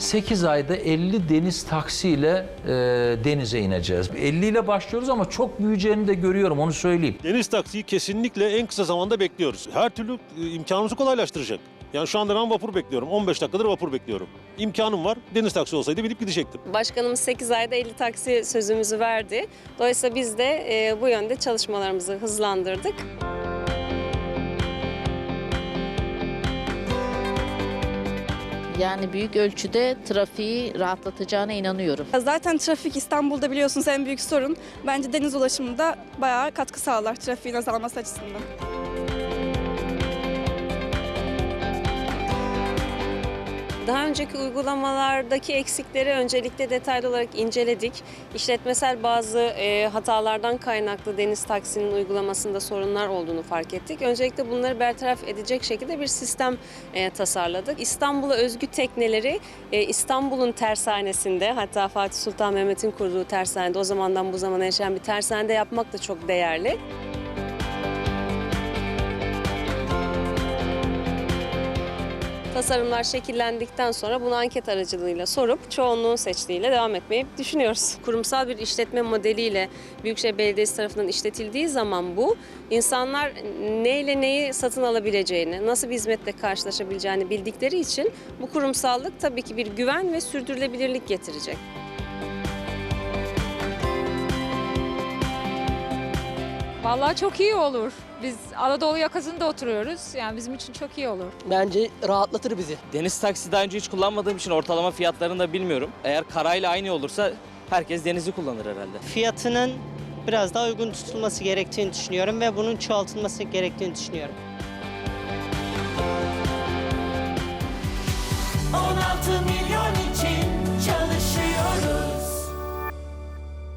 8 ayda 50 deniz taksiyle e, denize ineceğiz. 50 ile başlıyoruz ama çok büyüyeceğini de görüyorum onu söyleyeyim. Deniz taksiyi kesinlikle en kısa zamanda bekliyoruz. Her türlü e, imkanımızı kolaylaştıracak. Yani şu anda ben vapur bekliyorum. 15 dakikadır vapur bekliyorum. İmkanım var. Deniz taksi olsaydı binip gidecektim. Başkanımız 8 ayda 50 taksi sözümüzü verdi. Dolayısıyla biz de e, bu yönde çalışmalarımızı hızlandırdık. Yani büyük ölçüde trafiği rahatlatacağına inanıyorum. Zaten trafik İstanbul'da biliyorsunuz en büyük sorun. Bence deniz ulaşımında bayağı katkı sağlar trafiğin azalması açısından. Daha önceki uygulamalardaki eksikleri öncelikle detaylı olarak inceledik. İşletmesel bazı e, hatalardan kaynaklı deniz taksinin uygulamasında sorunlar olduğunu fark ettik. Öncelikle bunları bertaraf edecek şekilde bir sistem e, tasarladık. İstanbul'a özgü tekneleri e, İstanbul'un tersanesinde hatta Fatih Sultan Mehmet'in kurduğu tersanede o zamandan bu zamana yaşayan bir tersanede yapmak da çok değerli. Tasarımlar şekillendikten sonra bunu anket aracılığıyla sorup çoğunluğun seçtiğiyle devam etmeyi düşünüyoruz. Kurumsal bir işletme modeliyle Büyükşehir Belediyesi tarafından işletildiği zaman bu insanlar neyle neyi satın alabileceğini, nasıl bir hizmetle karşılaşabileceğini bildikleri için bu kurumsallık tabii ki bir güven ve sürdürülebilirlik getirecek. Vallahi çok iyi olur. Biz Anadolu yakasında oturuyoruz. Yani bizim için çok iyi olur. Bence rahatlatır bizi. Deniz taksi daha önce hiç kullanmadığım için ortalama fiyatlarını da bilmiyorum. Eğer karayla aynı olursa herkes denizi kullanır herhalde. fiyatının biraz daha uygun tutulması gerektiğini düşünüyorum ve bunun çoğaltılması gerektiğini düşünüyorum.